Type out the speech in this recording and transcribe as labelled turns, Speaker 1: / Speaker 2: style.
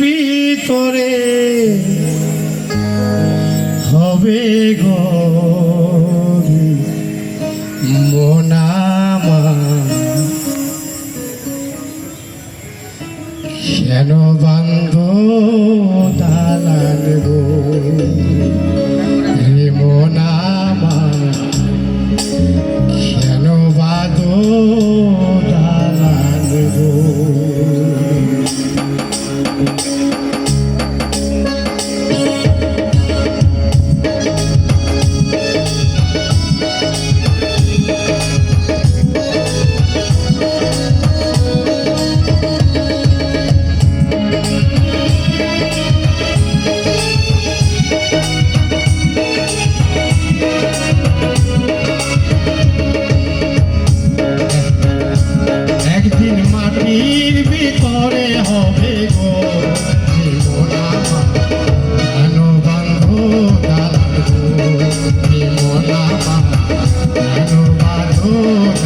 Speaker 1: ভিতরে হবে গো মোনামা কেন বান্ধ Oh.